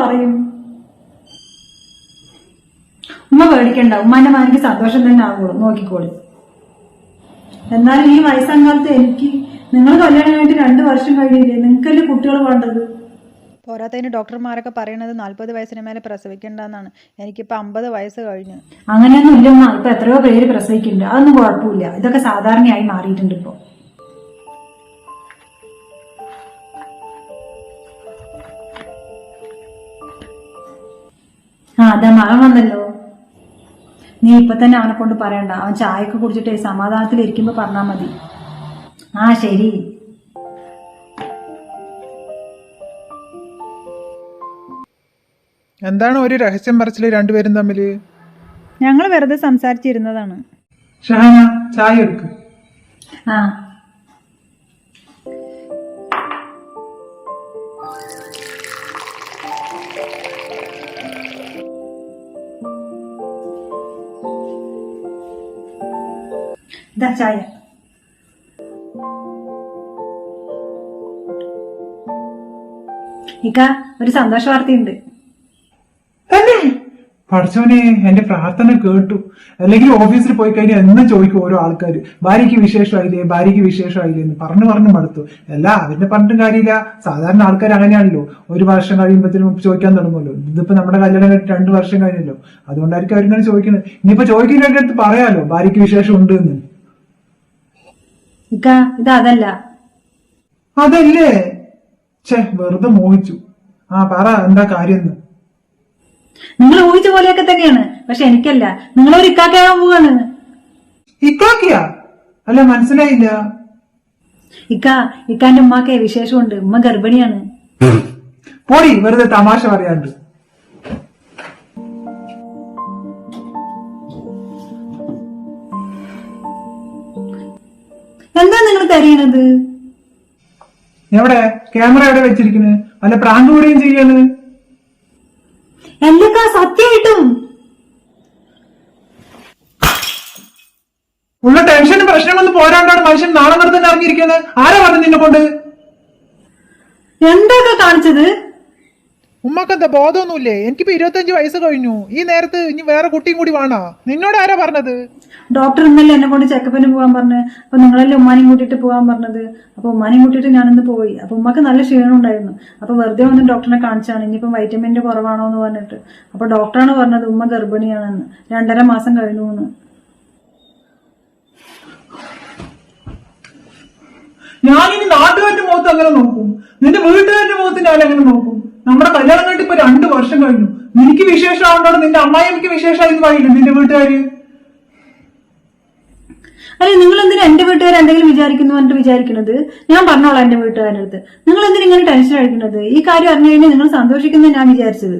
പറയും? ഉമ്മ പേടിക്കണ്ട. ഉമ്മാന്റെ മാനിക്ക് സന്തോഷം തന്നെ ആകുള്ളൂ നോക്കിക്കോളി. എന്നാലും ഈ വയസ്സാം കാലത്ത് എനിക്ക് നിങ്ങൾ കല്യാണം കഴിഞ്ഞിട്ട് രണ്ടു വർഷം കഴിഞ്ഞില്ലേ? നിങ്ങൾക്കല്ലേ കുട്ടികൾ വേണ്ടത്? പോരാത്തതിന് ഡോക്ടർമാരൊക്കെ പറയണത് നാൽപ്പത് വയസ്സിന് മേലെ പ്രസവിക്കേണ്ടെന്നാണ്. എനിക്കിപ്പോൾ അമ്പത് വയസ്സ് കഴിഞ്ഞു. അങ്ങനെയൊന്നും ഇല്ലമ്മ. ഇപ്പൊ എത്രയോ പേര് പ്രസവിക്കുന്നുണ്ട്. അതൊന്നും കുഴപ്പമില്ല. ഇതൊക്കെ സാധാരണയായി മാറിയിട്ടുണ്ട് ഇപ്പൊ. അതാ മകൻ വന്നല്ലോ. നീ ഇപ്പൊ തന്നെ അവനെ കൊണ്ട് പറയണ്ട. അവൻ ചായക്ക് കുടിച്ചിട്ടേ സമാധാനത്തിൽ ഇരിക്കുമ്പോ പറഞ്ഞാ മതി. ആ ശരി. എന്താണ് ഒരു രഹസ്യം പറച്ചിൽ രണ്ടുപേരും തമ്മിൽ ഞങ്ങൾ വെറുതെ സംസാരിച്ചിരുന്നതാണ്. ഷഹാന ചായ എടുക്ക്. ആ. ഇതാ ചായ. ഇക്ക ഒരു സന്തോഷ വാർത്തയുണ്ട്. തന്നെ പഠിച്ചവനെ എന്റെ പ്രാർത്ഥന കേട്ടു. അല്ലെങ്കിൽ ഓഫീസിൽ പോയി കഴിഞ്ഞാൽ എന്നും ചോദിക്കും ഓരോ ആൾക്കാർ ഭാര്യയ്ക്ക് വിശേഷമായില്ലേ? ഭാര്യയ്ക്ക് വിശേഷമായില്ലേ എന്ന് പറഞ്ഞു പറഞ്ഞു മടുത്തു. അല്ല അതിന്റെ പറഞ്ഞിട്ടും കാര്യമില്ല. സാധാരണ ആൾക്കാർ അങ്ങനെയാണല്ലോ. ഒരു വർഷം കഴിയുമ്പോഴത്തേനും ചോദിക്കാൻ തുടങ്ങുമല്ലോ. ഇതിപ്പോ നമ്മുടെ കല്യാണം കഴിഞ്ഞ് രണ്ടു വർഷം കഴിഞ്ഞല്ലോ. അതുകൊണ്ടായിരിക്കും അവരിങ്ങനെ ചോദിക്കുന്നത്. ഇനിയിപ്പോ ചോദിക്കുന്നതിന്റെ അടുത്ത് പറയാലോ ഭാര്യയ്ക്ക് വിശേഷം ഉണ്ട് എന്ന്. ഇക്ക ഇത് അതല്ല. അതല്ലേ? ഛേ വെറുതെ മോഹിച്ചു. ആ പറ എന്താ കാര്യം എന്ന്. നിങ്ങൾ ഊഹിച്ച പോലെയൊക്കെ തന്നെയാണ്. പക്ഷെ എനിക്കല്ല. നിങ്ങളൊരു ഇക്കാക്കാകാൻ പോവാണ്. ഇക്കാക്കിയാ? അല്ല മനസ്സിലായില്ല. ഇക്ക ഇക്കാന്റെ ഉമ്മാക്കെ വിശേഷമുണ്ട്. ഉമ്മ ഗർഭിണിയാണ്. പോടി വെറുതെ തമാശ പറയാണ്ട് എന്താ നിങ്ങൾ തരയണത് എവിടെ? ക്യാമറ എവിടെ വെച്ചിരിക്കുന്നത് അല്ല പ്രാങ്ക് കൂടെയും ചെയ്യാണ്. എന്തൊക്കെ സത്യമായിട്ടും ഉള്ള ടെൻഷനും പ്രശ്നമൊന്നും പോരാണ്ടാണ് മനുഷ്യൻ നാളെ നടത്തുന്ന ഇറങ്ങിയിരിക്കുന്നത് ആരാ പറഞ്ഞു നിന്നെ കൊണ്ട് എന്തൊക്കെ കാണിച്ചത്? ഉമ്മക്ക് എന്താ ബോധമൊന്നുമില്ലേ? എനിക്കിപ്പോ ഇരുപത്തഞ്ച് വയസ്സ് കഴിഞ്ഞു. ഈ നേരത്ത് ഇനി വേറെ കുട്ടിയും കൂടി വേണോ? നിന്നോട് ആരാ പറഞ്ഞത്? ഡോക്ടർ ഇന്നലെ എന്നെ കൊണ്ട് ചെക്കപ്പിന് പോകാൻ പറഞ്ഞു അപ്പൊ നിങ്ങളല്ലേ ഉമ്മാനെയും കൂട്ടിയിട്ട് പോകാൻ പറഞ്ഞത്? അപ്പൊ ഉമ്മാനെയും കൂട്ടിയിട്ട് ഞാനിന്ന് പോയി. അപ്പൊ ഉമ്മക്ക് നല്ല ക്ഷീണം ഉണ്ടായിരുന്നു. അപ്പൊ വെറുതെ ഒന്ന് ഡോക്ടറിനെ കാണിച്ചാണ്. ഇനിയിപ്പം വൈറ്റമിന്റെ കുറവാണോ എന്ന് പറഞ്ഞിട്ട്. അപ്പൊ ഡോക്ടറാണ് പറഞ്ഞത് ഉമ്മ ഗർഭിണിയാണെന്ന്. രണ്ടര മാസം കഴിഞ്ഞു എന്ന്. ഞാനിനി നാട്ടുകാരുടെ മുഖത്ത് അങ്ങനെ നോക്കും. നിന്റെ വീട്ടുകാരുടെ മുഖത്ത് ഞാൻ അങ്ങനെ നോക്കും. നമ്മുടെ കല്യാണം കഴിഞ്ഞിട്ട് ഇപ്പൊ രണ്ടു വർഷം കഴിഞ്ഞു. നിനക്ക് വിശേഷം ആവണ്ടോ നിന്റെ അമ്മായി എനിക്ക് വിശേഷമായിരുന്നു പറയില്ല നിന്റെ വീട്ടുകാര്? അല്ലെ നിങ്ങൾ എന്തിനാ എന്റെ വീട്ടുകാർ എന്തെങ്കിലും വിചാരിക്കുന്നു എന്നിട്ട് വിചാരിക്കുന്നത് ഞാൻ പറഞ്ഞോളാം എന്റെ വീട്ടുകാരുടെ അടുത്ത്. നിങ്ങൾ എന്തിനാ ഇങ്ങനെ ടെൻഷൻ അടിക്കുന്നത് ഈ കാര്യം അറിഞ്ഞു കഴിഞ്ഞാൽ നിങ്ങൾ സന്തോഷിക്കുന്ന ഞാൻ വിചാരിച്ചത്.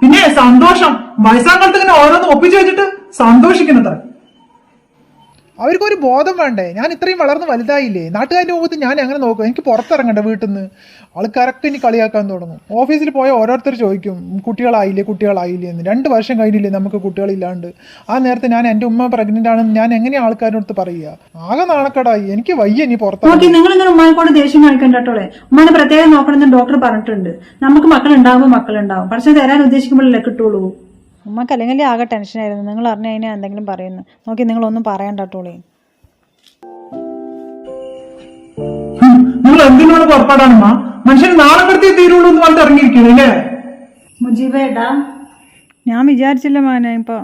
പിന്നെ സന്തോഷം. വയസ്സാങ്കാലത്ത് ഇങ്ങനെ ഓരോന്ന് ഒപ്പിച്ചു വെച്ചിട്ട് സന്തോഷിക്കുന്നത്ര. അവർക്കൊരു ബോധം വേണ്ടേ? ഞാൻ ഇത്രയും വളർന്ന് വലുതായില്ലേ? നാട്ടുകാരുടെ മുഖത്ത് ഞാൻ അങ്ങനെ നോക്കും. എനിക്ക് പുറത്തിറങ്ങണ്ട വീട്ടിൽ നിന്ന് ആൾക്കാരൊക്കെ ഇനി കളിയാക്കാൻ തുടങ്ങും. ഓഫീസിൽ പോയ ഓരോരുത്തർ ചോദിക്കും കുട്ടികളായില്ലേ? കുട്ടികളായില്ലേ? എന്ന്. രണ്ട് വർഷം കഴിഞ്ഞില്ലേ നമുക്ക് കുട്ടികളില്ലാണ്ട്. ആ നേരത്തെ ഞാൻ എന്റെ ഉമ്മ പ്രഗ്നന്റ് ആണെന്ന് ഞാൻ എങ്ങനെ ആൾക്കാരോട് പറയുക? ആകെ നാണക്കടായി. എനിക്ക് വയ്യ ഇനി പുറത്ത് നിങ്ങൾ ഇങ്ങനെ ഉമ്മാനെ കൊണ്ട് ദേഷ്യം കാണിക്കണ്ട ഉമ്മനെ പ്രത്യേകം നോക്കണമെന്ന് ഡോക്ടർ പറഞ്ഞിട്ടുണ്ട്. നമുക്ക് മക്കളുണ്ടാവും. മക്കൾ ഉണ്ടാവും പക്ഷെ തരാൻ ഉദ്ദേശിക്കുമ്പോഴല്ലേ കിട്ടുള്ളൂ. ഉമ്മക്ക് അല്ലെങ്കിൽ ആകെ ടെൻഷനായിരുന്നു നിങ്ങൾ അറിഞ്ഞ കഴിഞ്ഞാൽ എന്തെങ്കിലും പറയുന്നു. നോക്കി നിങ്ങളൊന്നും പറയണ്ട ടോളി. നിങ്ങൾ എന്തിനോട് പുറപ്പാടാണമ്മ മനുഷ്യന് നാളെ കടത്തി തീരുള്ളൂ എന്ന് പറഞ്ഞിട്ട് ഇറങ്ങിയിരിക്കുന്നു അല്ലേ മുജീബേട്ടാ ഞാൻ വിചാരിച്ചില്ല മോനെ ഇപ്പൊ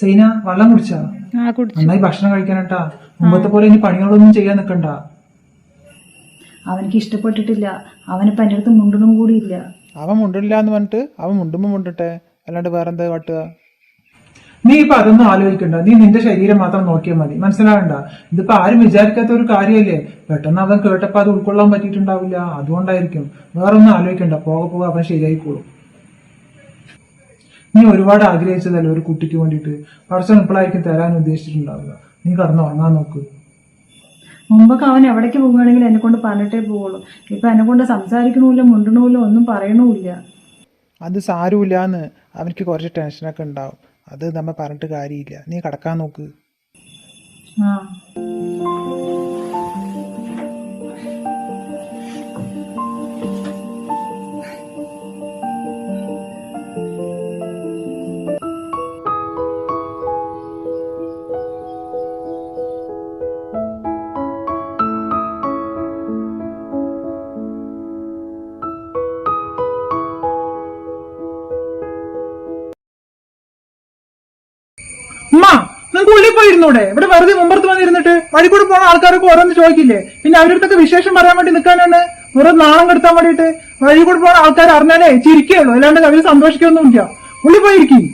സൈന വെള്ളം കുടിച്ചാ? ആ കുടിച്ചു. നന്നായി ഭക്ഷണം കഴിക്കാനട്ടാ മുമ്പത്തെ പോലെ ഇനി പണികളൊന്നും ചെയ്യാൻ നിക്കണ്ട. അവനക്ക് ഇഷ്ടപ്പെട്ടിട്ടില്ല. അവനിപ്പോ പനിയടുത്ത് അടുത്ത് മുണ്ടനും കൂടി ഇല്ല അവൻ മുണ്ടില്ല എന്ന് പറഞ്ഞിട്ട് അവൻ മുണ്ടുമ്പോ മുണ്ടട്ടെ? അല്ലാണ്ട് വേറെന്താ കാട്ടുക? നീ ഇപ്പൊ അതൊന്നും ആലോചിക്കണ്ട. നീ നിന്റെ ശരീരം മാത്രം നോക്കിയാൽ മതി. മനസ്സിലാകണ്ട ഇതിപ്പോ ആരും വിചാരിക്കാത്ത ഒരു കാര്യമല്ലേ പെട്ടെന്ന് അവൻ കേട്ടപ്പോ അത് ഉൾക്കൊള്ളാൻ പറ്റിയിട്ടുണ്ടാവില്ല. അതുകൊണ്ടായിരിക്കും. വേറൊന്നും ആലോചിക്കണ്ട. പോക പോക അവൻ ശരിയായിക്കോളും. നീ ഒരുപാട് ആഗ്രഹിച്ചതല്ലേ ഒരു കുട്ടിക്ക് വേണ്ടിയിട്ട്? പഠിച്ചവൻ ഇപ്പോഴായിരിക്കും തരാൻ ഉദ്ദേശിച്ചിട്ടുണ്ടാവുക. നീ കടന്ന് ഉറങ്ങാൻ നോക്ക്. മുമ്പൊക്കെ അവൻ എവിടേക്ക് പോകുകയാണെങ്കിൽ എന്നെ കൊണ്ട് പറഞ്ഞിട്ടേ പോവുള്ളൂ. ഇപ്പൊ എന്നെ കൊണ്ട് സംസാരിക്കണമില്ല മുണ്ടണമില്ല ഒന്നും പറയണമില്ല. അത് സാരമില്ലാന്ന് അവനക്ക് കുറച്ച് ടെൻഷനൊക്കെ ഉണ്ടാവും. അത് നമ്മൾ പറഞ്ഞിട്ട് കാര്യമില്ല. നീ കടക്കാൻ നോക്ക്. ആ. ഉള്ളിൽ ഇവിടെ വെറുതെ മുമ്പത്ത് വന്നിരുന്നിട്ട് വഴി കൂടെ പോണ ആൾക്കാരൊക്കെ ഓരോന്ന് ചോദിക്കില്ലേ? പിന്നെ അവരുടെ വിശേഷം പറയാൻ വേണ്ടി നിൽക്കാനാണ്. വെറുതെ നാണം കെടുത്താൻ വേണ്ടിയിട്ട് വഴി കൂടെ പോണ ആൾക്കാർ അറിഞ്ഞാലേ ചിരിക്കുകയുള്ളൂ. അല്ലാണ്ട് അവർ സന്തോഷിക്കൊന്നുമില്ല. ഉള്ളി പോയിരിക്കും.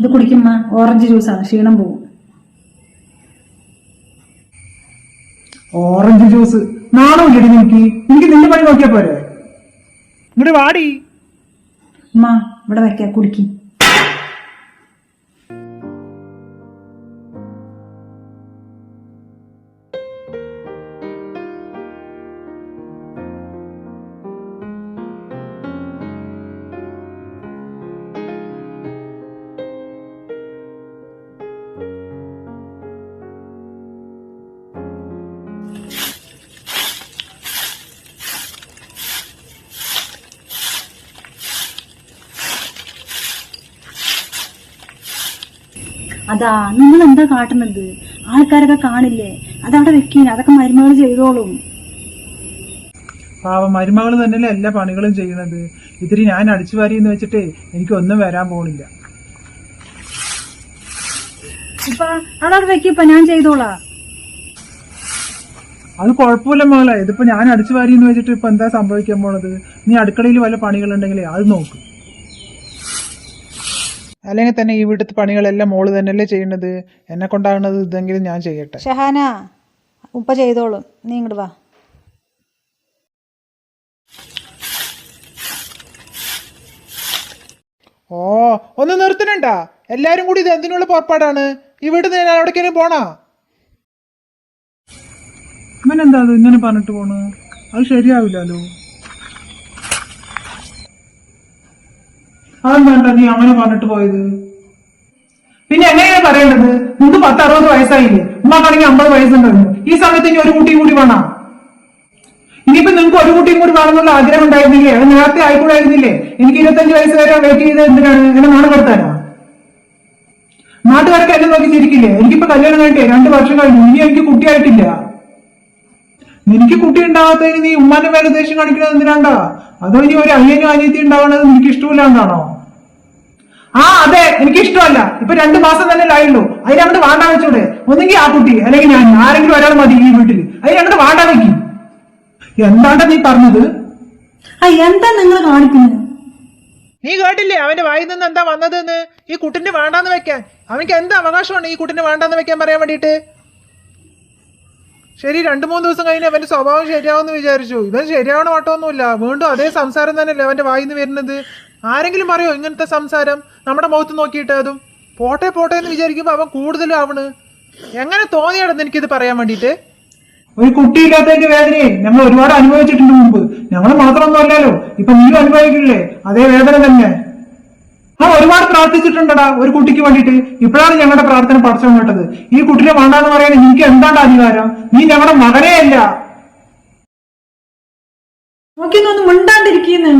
ഇത് കുടിക്കുമ്മ ഓറഞ്ച് ജ്യൂസാണ് ക്ഷീണം പോകും ഓറഞ്ച് ജ്യൂസ്. നാണമില്ലടി നിനക്ക്? എനിക്ക് നിന്റെ പണി നോക്കിയാ പോരെ? ഇവിടെ വാടി. അമ്മ ഇവിടെ വെക്ക കുടിക്കും. അതാ നിങ്ങൾ എന്താ കാട്ടുന്നത്? ആൾക്കാരൊക്കെ കാണില്ലേ? അതവിടെ വെക്കീന അതൊക്കെ മരുമകൾ ചെയ്തോളും. പാവ മരുമകൾ തന്നെയല്ലേ എല്ലാ പണികളും ചെയ്യുന്നത്? ഇതിരി ഞാൻ അടിച്ചു വാരി എന്ന് വെച്ചിട്ടേ എനിക്കൊന്നും വരാൻ പോണില്ല. ഇപ്പൊ അതവിടെ വെക്കിപ്പ ഞാൻ ചെയ്തോളാ. അത് കുഴപ്പമില്ല മകളെ ഇതിപ്പോ ഞാൻ അടിച്ചു വാരി എന്ന് വെച്ചിട്ട് ഇപ്പൊ എന്താ സംഭവിക്കാൻ പോണത്? നീ അടുക്കളയിൽ വല്ല പണികളുണ്ടെങ്കിലേ അത് നോക്ക്. അല്ലെങ്കിൽ തന്നെ ഈ വീട്ടിലത്തെ പണികളെല്ലാം മോൾ തന്നെയല്ലേ ചെയ്യണത് എന്നെ കൊണ്ടാകുന്നത് ഇതെങ്കിലും ഞാൻ ചെയ്യട്ടെ. ഷഹാന ഉപ്പ ചെയ്തോളും. നീ ഇങ്ങോട്ട് വാ. ഓ ഒന്ന് നിർത്തണണ്ട എല്ലാരും കൂടി ഇത് എന്തിനുള്ള പുറപ്പാടാണ്? ഈ ഇവിടുന്ന് ഞാൻ എവിടേക്കെങ്കിലും പോണാ? ഇവനെന്താ ഇങ്ങനെ പറഞ്ഞിട്ട് പോണ്? അത് ശരിയാവില്ലല്ലോ. അതെന്താ നീ അങ്ങനെ പറഞ്ഞിട്ട് പോയത്. പിന്നെ എങ്ങനെയാണ് പറയേണ്ടത്? നിനക്ക് പത്ത് അറുപത് വയസ്സായില്ലേ? ഉമ്മാക്കാണെങ്കിൽ അമ്പത് വയസ്സുണ്ടായിരുന്നു. ഈ സമയത്ത് ഇനി ഒരു കുട്ടിയും കൂടി വേണം. ഇനിയിപ്പോ നിങ്ങൾക്ക് ഒരു കുട്ടിയും കൂടി വേണമെന്നുള്ള ആഗ്രഹം ഉണ്ടായിരുന്നില്ലേ? അത് നേരത്തെ ആയിക്കൂടായിരുന്നില്ലേ? എനിക്ക് ഇരുപത്തഞ്ച് വയസ്സ് വരെ വെയിറ്റ് ചെയ്ത് എന്തിനാണ്? എന്നെ നാണം കൊടുത്താനാ? നാട്ടുകാരൊക്കെ എന്നെ നോക്കി ചിരിക്കില്ലേ? എനിക്കിപ്പോ കല്യാണം കഴിഞ്ഞിട്ടേ രണ്ട് വർഷം കഴിഞ്ഞു. ഇനി എനിക്ക് കുട്ടിയായിട്ടില്ല. നിനക്ക് കുട്ടി ഉണ്ടാകാത്തതിന് നീ ഉമ്മാന്റെ മേലെ ദേഷ്യം കാണിക്കുന്നത് എന്തിനാണ്ടാ? അതോ ഇനി ഒരു അയ്യനും അനിയത്തി ഉണ്ടാവണത് നിനക്ക് ഇഷ്ടമില്ലാണ്ടാണോ? ആ അതെ എനിക്ക് ഇഷ്ടമല്ല. ഇപ്പൊ രണ്ടു മാസം തന്നെ ആയുള്ളൂ അതിനങ്ങോട്ട് വാണ്ടാ വെച്ചൂടെ. ഒന്നെങ്കിൽ ആ കുട്ടി അല്ലെങ്കിൽ ഞാൻ ആരെങ്കിലും ഒരാൾ മതി ഈ വീട്ടിൽ. അതിന് അങ്ങോട്ട് വാണ്ടാ വെക്കും. എന്താണ്ടാ നീ പറഞ്ഞത്? ആ എന്താ നിങ്ങൾ കാണിക്കുന്നത്? നീ കേട്ടില്ലേ അവന്റെ വായിൽ നിന്ന് എന്താ വന്നതെന്ന്? ഈ കുട്ടിന് വേണ്ടാന്ന് വെക്കാൻ. അവനക്ക് എന്ത് അവകാശമാണ് ഈ കുട്ടിന് വേണ്ടാന്ന് വെക്കാൻ പറയാൻ വേണ്ടിയിട്ട്? ശരി രണ്ടു മൂന്ന് ദിവസം കഴിഞ്ഞ് അവന്റെ സ്വഭാവം ശരിയാവുമെന്ന് വിചാരിച്ചു. ഇവൻ ശരിയാവണ മട്ടമൊന്നുമില്ല വീണ്ടും അതേ സംസാരം തന്നെയല്ലേ അവന്റെ വായിൽ നിന്ന് വരുന്നത്? ആരെങ്കിലും പറയോ ഇങ്ങനത്തെ സംസാരം? നമ്മുടെ മുഖത്ത് നോക്കിയിട്ട് അതും. പോട്ടെ പോട്ടെ എന്ന് വിചാരിക്കുമ്പോൾ അവൻ കൂടുതലും ആവണ് എങ്ങനെ തോന്നിയാണെന്ന് എനിക്കിത് പറയാൻ വേണ്ടിയിട്ട്? ഒരു കുട്ടിയില്ലാത്തതിന്റെ വേദനയെ ഞങ്ങൾ ഒരുപാട് അനുഭവിച്ചിട്ടുണ്ട് മുമ്പ്. ഞങ്ങൾ മാത്രമൊന്നും അല്ലല്ലോ ഇപ്പൊ നീ അനുഭവിക്കില്ലേ അതേ വേദന തന്നെ. ആ ഒരുപാട് പ്രാർത്ഥിച്ചിട്ടുണ്ടടാ ഒരു കുട്ടിക്ക് വേണ്ടിയിട്ട്. ഇപ്പോഴാണ് ഞങ്ങളുടെ പ്രാർത്ഥന പഠിച്ചു കേട്ടത്. ഈ കുട്ടിനെ വേണ്ടാന്ന് പറയാൻ നിനക്ക് എന്താണ് അധികാരം? നീ ഞങ്ങളുടെ മകനെയല്ല നോക്കി നോക്കിയൊന്നും മിണ്ടാണ്ടിരിക്കുന്നു.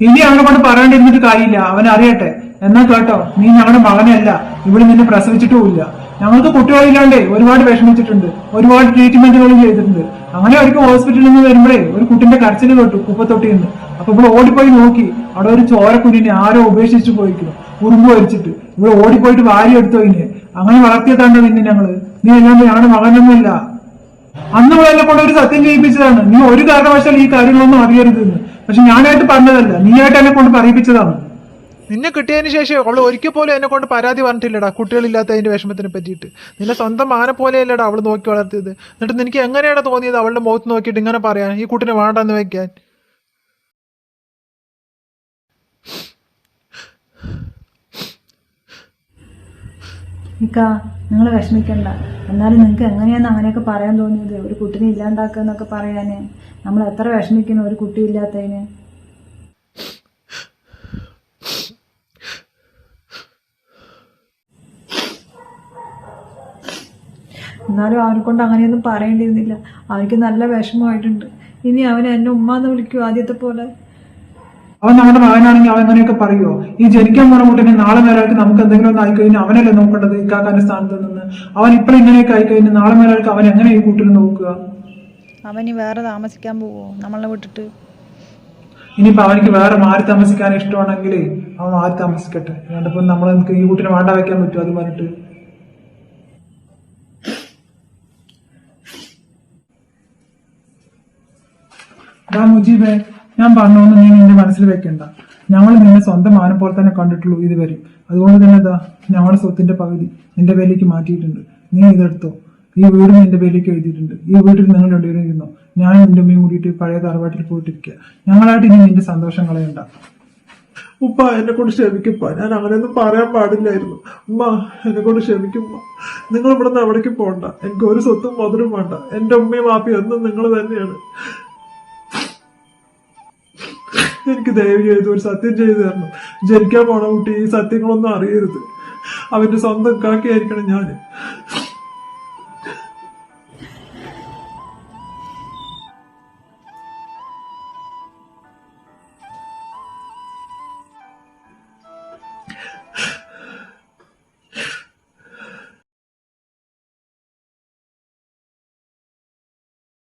ഇനി അവനെ കൊണ്ട് പറയേണ്ടിരുന്നിട്ട് കാര്യമില്ല. അവൻ അറിയട്ടെ. എന്നാ കേട്ടോ നീ ഞങ്ങളുടെ മകനല്ല. ഇവിടെ നിന്നെ പ്രസവിച്ചിട്ടുമില്ല ഞങ്ങൾക്ക് കുട്ടികളില്ലാണ്ടേ ഒരുപാട് വിഷമിച്ചിട്ടുണ്ട്. ഒരുപാട് ട്രീറ്റ്മെന്റുകളും ചെയ്തിട്ടുണ്ട്. അങ്ങനെ ഒരിക്കൽ ഹോസ്പിറ്റലിൽ നിന്ന് വരുമ്പോഴേ ഒരു കുട്ടിന്റെ കരച്ചിൽ തൊട്ടു കുപ്പത്തൊട്ടിന്ന് അപ്പൊ ഇവിടെ ഓടിപ്പോയി നോക്കി. അവിടെ ഒരു ചോരക്കുഞ്ഞിനെ ആരോ ഉപേക്ഷിച്ചു പോയിക്കണം ഉറുമ്പ് വരിച്ചിട്ട് ഇവിടെ ഓടിപ്പോയിട്ട് വാരി എടുത്തു ഇനി അങ്ങനെ വളർത്തിയതാണ്ടോ നിന്നെ ഞങ്ങൾ. നീ അല്ലാണ്ട് ഞങ്ങളുടെ മകനൊന്നുമില്ല. അന്ന് ഇവിടെ കൊണ്ട് ഒരു സത്യം ചെയ്യിപ്പിച്ചതാണ്. നീ ഒരു കാരണവശാൽ ഈ കാര്യങ്ങളൊന്നും അറിയരുതെന്ന്. പക്ഷെ ഞാനായിട്ട് പറഞ്ഞതല്ല. നീയായിട്ട് എന്നെ കൊണ്ട് പറയിപ്പിച്ചതാണ്. നിന്നെ കിട്ടിയതിന് ശേഷം അവൾ ഒരിക്കൽ പോലും എന്നെ കൊണ്ട് പരാതി പറഞ്ഞിട്ടില്ലടാ. കുട്ടികളില്ലാത്തതിന്റെ വിഷമത്തിനെ പറ്റിയിട്ട്. നിന്നെ സ്വന്തം മാനെ പോലെയല്ലടാ അവൾ നോക്കി വളർത്തിയത്. എന്നിട്ട് നിനക്ക് എങ്ങനെയാണ് തോന്നിയത് അവളുടെ മുഖത്ത് നോക്കിയിട്ട് ഇങ്ങനെ പറയാൻ? ഈ കുട്ടിനെ വേണ്ടെന്ന് വെക്കാൻ. ഇക്ക നിങ്ങൾ വിഷമിക്കണ്ട. എന്നാലും നിങ്ങൾക്ക് എങ്ങനെയാന്ന് അങ്ങനെയൊക്കെ പറയാൻ തോന്നിയത്. ഒരു കുട്ടിനെ ഇല്ലാണ്ടാക്കുക എന്നൊക്കെ പറയാന്. നമ്മൾ എത്ര വിഷമിക്കുന്നു ഒരു കുട്ടിയില്ലാത്തതിന്. എന്നാലും അവനെ കൊണ്ട് അങ്ങനെയൊന്നും പറയേണ്ടിയിരുന്നില്ല. അവനിക്ക് നല്ല വിഷമമായിട്ടുണ്ട്. ഇനി അവൻ എന്നെ ഉമ്മ എന്ന് വിളിക്കൂ ആദ്യത്തെ പോലെ. അവൻ നമ്മുടെ മകനാണെങ്കിൽ അവൻ അങ്ങനെയൊക്കെ പറയുമോ ഈ ജനിക്കാൻ പോണ കുട്ടിനെ നാളെ മേലാൾക്ക് നമുക്ക് എന്തെങ്കിലും ഒന്ന് ആയിക്കഴിഞ്ഞാൽ അവനല്ലേ നോക്കേണ്ടത് ഇക്കാക്കാന്റെ സ്ഥാനത്ത് നിന്ന്. അവൻ ഇപ്പോൾ ഇങ്ങനെയൊക്കെ ആയിക്കഴിഞ്ഞാൽ നാളെ മേലാൾക്ക് അവൻ എങ്ങനെ ഈ കൂട്ടിന് നോക്കുക? അവൻ ഇനി വേറെ താമസിക്കാൻ പോവോ? നമ്മളെ വിട്ടിട്ട്. ഇനിയിപ്പോ അവനിക്ക് വേറെ മാറി താമസിക്കാൻ ഇഷ്ടമാണെങ്കിൽ അവൻ മാറി താമസിക്കട്ടെ. അതുകൊണ്ടിപ്പോ നമ്മൾ നമുക്ക് ഈ കുട്ടിനെ വേണ്ട വെക്കാൻ പറ്റും? അത് പറഞ്ഞിട്ട്. മുജീബേ ഞാൻ പറഞ്ഞോന്ന് നീ നിന്റെ മനസ്സിൽ വെക്കണ്ട. ഞങ്ങൾ നിന്നെ സ്വന്തം മാനം പോലെ തന്നെ കണ്ടിട്ടുള്ളൂ ഇതുവരെ അതുകൊണ്ട് തന്നെ ഇതാ ഞങ്ങളുടെ സ്വത്തിന്റെ പകുതി നിന്റെ പേരിലേക്ക് മാറ്റിയിട്ടുണ്ട്. നീ ഇതെടുത്തോ. ഈ വീട് എന്റെ പേരിലേക്ക് എഴുതിയിട്ടുണ്ട്. ഈ വീട്ടിൽ നിങ്ങൾ രണ്ടുപേരും ഞാൻ നിന്റെ അമ്മയും കൂടിയിട്ട് പഴയ തറവാട്ടിൽ പോയിട്ടിരിക്കുക ഞങ്ങളായിട്ട് ഇനി എന്റെ സന്തോഷം കളയണ്ട. ഉപ്പ എന്നെ കൊണ്ട് ക്ഷമിക്കുപ്പ ഞാൻ അങ്ങനെയൊന്നും പറയാൻ പാടില്ലായിരുന്നു. ഉമ്മ എന്നെ കൊണ്ട് ക്ഷമിക്കുമ്പ നിങ്ങൾ ഇവിടെ നിന്ന് എവിടേക്ക് പോണ്ട. എനിക്ക് ഒരു സ്വത്തും മധുരം വേണ്ട. എന്റെ ഉമ്മയും വാപ്പിയും എന്നും നിങ്ങൾ തന്നെയാണ്. എനിക്ക് ദയവ് ചെയ്ത് ഒരു സത്യം ചെയ്തു തരണം. ജനിക്കാൻ പോണ കുട്ടി ഈ സത്യങ്ങളൊന്നും അറിയരുത്. അവന്റെ സ്വന്തം കാക്കിയായിരിക്കണം ഞാൻ